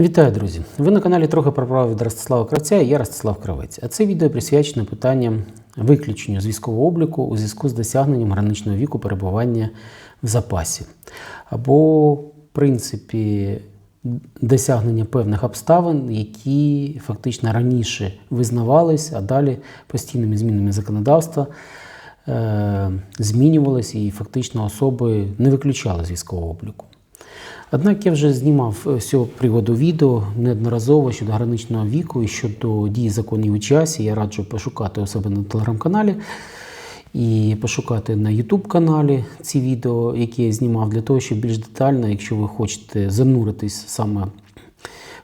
Вітаю, друзі! Ви на каналі трохи про право від Ростислава Кравця я Ростислав Кравець. А це відео присвячено питанням виключення з військового обліку у зв'язку з досягненням граничного віку перебування в запасі. Або, в принципі, досягнення певних обставин, які фактично раніше визнавались, а далі постійними змінами законодавства е, змінювалися і фактично особи не виключали з військового обліку. Однак я вже знімав е, з цього приводу відео неодноразово щодо граничного віку і щодо дії законів у часі. Я раджу пошукати у себе на телеграм-каналі і пошукати на YouTube каналі ці відео, які я знімав, для того, щоб більш детально, якщо ви хочете зануритись саме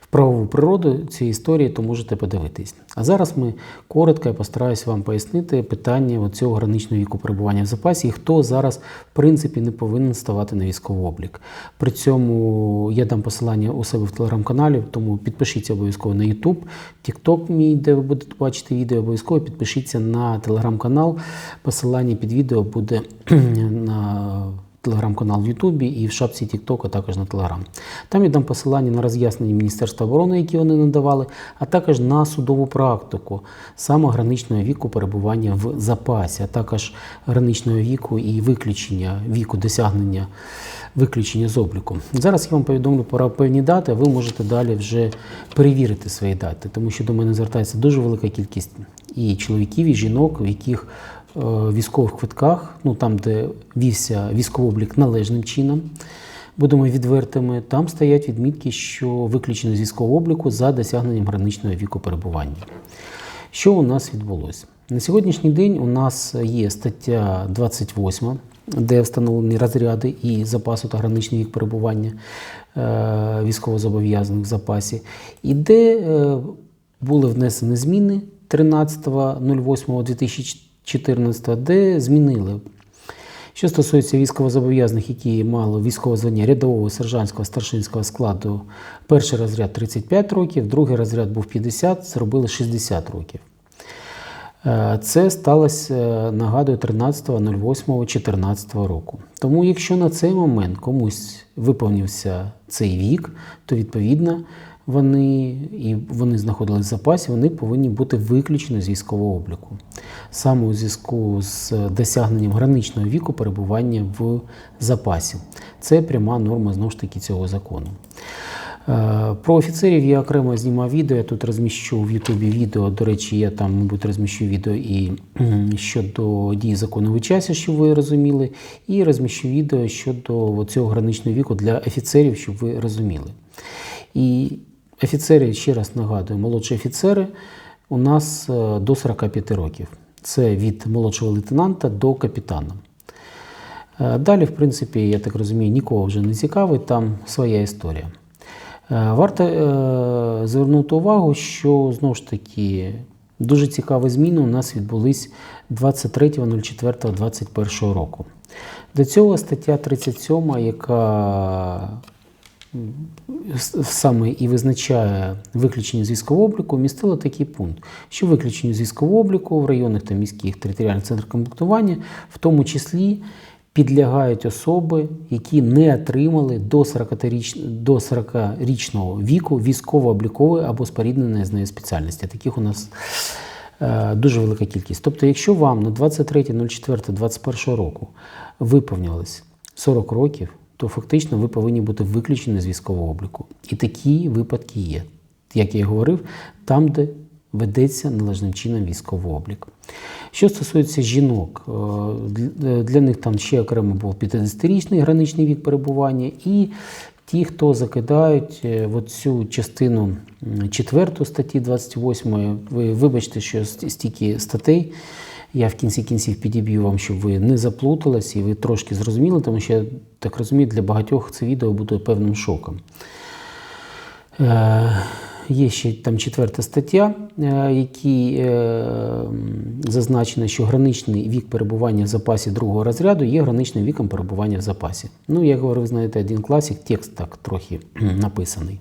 правову природу цієї історії, то можете подивитись. А зараз ми коротко я постараюсь вам пояснити питання цього граничного віку перебування в запасі і хто зараз, в принципі, не повинен ставати на військовий облік. При цьому я дам посилання у себе в телеграм-каналі, тому підпишіться обов'язково на YouTube, TikTok мій, де ви будете бачити відео, обов'язково підпишіться на телеграм-канал. Посилання під відео буде на телеграм-канал в Ютубі і в шапці а також на Телеграм. Там я дам посилання на роз'яснення Міністерства оборони, які вони надавали, а також на судову практику саме граничного віку перебування в запасі, а також граничного віку і виключення віку досягнення виключення з обліку. Зараз я вам повідомлю про певні дати, а ви можете далі вже перевірити свої дати, тому що до мене звертається дуже велика кількість і чоловіків, і жінок, в яких військових квитках, ну там, де вівся військовий облік належним чином, будемо відвертими, там стоять відмітки, що виключено з військового обліку за досягненням граничного віку перебування. Що у нас відбулося? На сьогоднішній день у нас є стаття 28, де встановлені розряди і запасу та граничний вік перебування е, військовозобов'язаних в запасі, і де е, були внесені зміни 13.08.2014, де змінили. Що стосується військовозобов'язаних, які мали військове звання рядового сержантського старшинського складу, перший розряд 35 років, другий розряд був 50, зробили 60 років. Е, Це сталося, е, нагадую, 13.08.2014 року. Тому, якщо на цей момент комусь виповнився цей вік, то відповідно вони і вони знаходились в запасі, вони повинні бути виключені з військового обліку. Саме у зв'язку з досягненням граничного віку перебування в запасі. Це пряма норма знову ж таки цього закону. Е, Про офіцерів я окремо знімав відео. Я тут розміщу в Ютубі відео. До речі, я там, мабуть, розміщу відео і щодо дії закону в часі, щоб ви розуміли, і розміщу відео щодо цього граничного віку для офіцерів, щоб ви розуміли. І офіцери, ще раз нагадую, молодші офіцери у нас е, до 45 років. Це від молодшого лейтенанта до капітана. Е, Далі, в принципі, я так розумію, нікого вже не цікавить, там своя історія. Е, Варто звернути увагу, що знову ж таки дуже цікаві зміни у нас відбулись 23.04.2021 року. До цього стаття 37, яка саме і визначає виключення з військового обліку, містила такий пункт, що виключення з військового обліку в районних та міських територіальних центрах комплектування, в тому числі підлягають особи, які не отримали до 40-річ- до 40-річного віку військово-облікової або спорідненої з нею спеціальності. Таких у нас е, дуже велика кількість. Тобто, якщо вам на 23.04.21 року виповнилось 40 років, то фактично ви повинні бути виключені з військового обліку. І такі випадки є. Як я і говорив, там, де ведеться належним чином військовий облік. Що стосується жінок, е, для- для них там ще окремо був 50-річний граничний вік перебування, і ті, хто закидають е, цю частину 4 статті 28, ви вибачте, що стільки статей. Я в кінці кінців підіб'ю вам, щоб ви не заплутались і ви трошки зрозуміли, тому що я так розумію, для багатьох це відео буде певним шоком. Е, Є ще там четверта стаття, е, якій е, зазначено, що граничний вік перебування в запасі другого розряду є граничним віком перебування в запасі. Ну, як говорив, знаєте, один класик, текст так трохи написаний.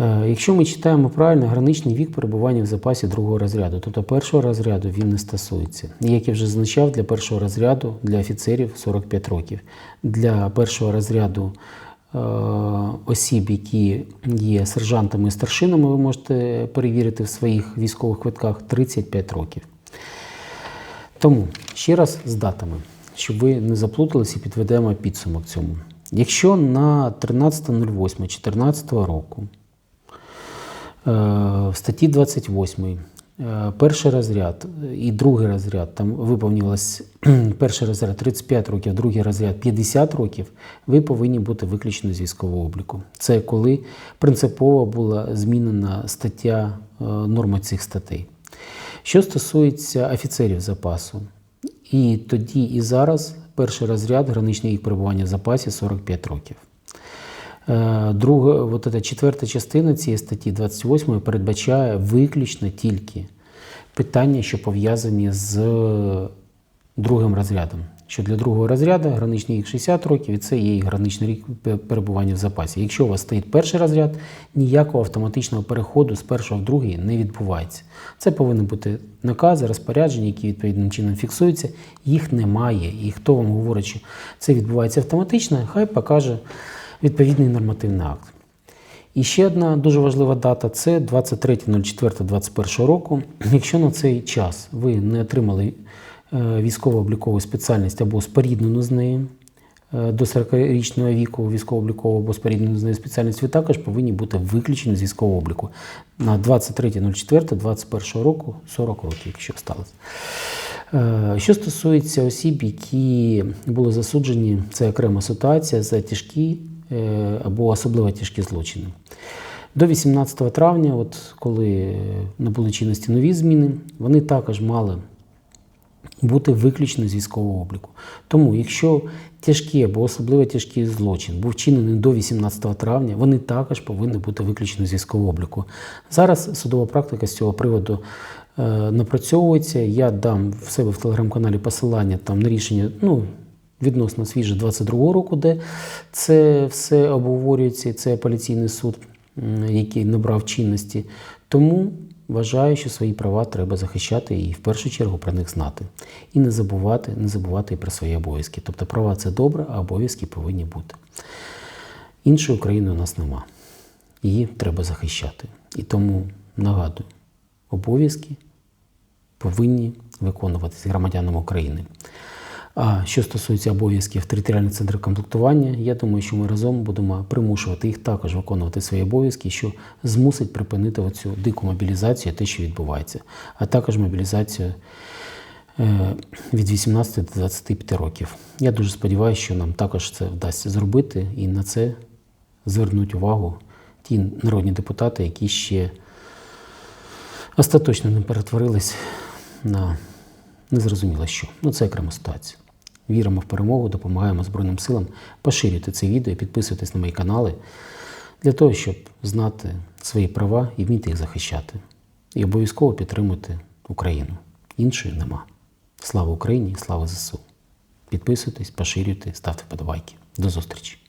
Е, Якщо ми читаємо правильно, граничний вік перебування в запасі другого розряду, тобто першого розряду він не стосується. Як я вже зазначав, для першого розряду для офіцерів 45 років, для першого розряду е, осіб, які є сержантами і старшинами, ви можете перевірити в своїх військових квитках 35 років. Тому ще раз з датами, щоб ви не заплуталися і підведемо підсумок цьому. Якщо на 13.08.2014 року е, в статті 28 е, перший розряд і другий розряд, там виповнювалось перший розряд 35 років, другий розряд 50 років, ви повинні бути виключені з військового обліку. Це коли принципово була змінена стаття е, норми цих статей. Що стосується офіцерів запасу, і тоді, і зараз перший розряд граничний їх перебування в запасі 45 років. Е, Друга, от ця четверта частина цієї статті 28 передбачає виключно тільки питання, що пов'язані з другим розрядом. Що для другого розряду граничний рік 60 років, і це є і граничний рік перебування в запасі. Якщо у вас стоїть перший розряд, ніякого автоматичного переходу з першого в другий не відбувається. Це повинні бути накази, розпорядження, які відповідним чином фіксуються. Їх немає. І хто вам говорить, що це відбувається автоматично, хай покаже відповідний нормативний акт. І ще одна дуже важлива дата це 23.04.2021 року. Якщо на цей час ви не отримали е, військово-облікову спеціальність або споріднену з нею е, до 40-річного віку військово-облікову або споріднену з нею спеціальність, ви також повинні бути виключені з військового обліку на 23.04.2021 року 40 років, якщо сталося. Е, Що стосується осіб, які були засуджені, це окрема ситуація за тяжкі або особливо тяжкі злочини. До 18 травня, от коли набули чинності нові зміни, вони також мали бути виключені з військового обліку. Тому, якщо тяжкий або особливо тяжкий злочин був вчинений до 18 травня, вони також повинні бути виключені з військового обліку. Зараз судова практика з цього приводу е, напрацьовується. Я дам в себе в телеграм-каналі посилання там на рішення. ну, Відносно свіже 22 року, де це все обговорюється, це апеляційний суд, який набрав чинності. Тому вважаю, що свої права треба захищати і в першу чергу про них знати. І не забувати, не забувати і про свої обов'язки. Тобто права це добре, а обов'язки повинні бути. Іншої України у нас нема. Її треба захищати. І тому нагадую, обов'язки повинні виконуватися громадянам України. А що стосується обов'язків територіальних центрів комплектування, я думаю, що ми разом будемо примушувати їх також виконувати свої обов'язки, що змусить припинити оцю дику мобілізацію, те, що відбувається, а також мобілізацію е, від 18 до 25 років. Я дуже сподіваюся, що нам також це вдасться зробити, і на це звернуть увагу ті народні депутати, які ще остаточно не перетворились на незрозуміло що. Ну, це окрема ситуація. Віримо в перемогу, допомагаємо Збройним силам. Поширюйте це відео, підписуйтесь на мої канали для того, щоб знати свої права і вміти їх захищати. І обов'язково підтримуйте Україну. Іншої нема. Слава Україні, слава ЗСУ. Підписуйтесь, поширюйте, ставте подобайки. До зустрічі!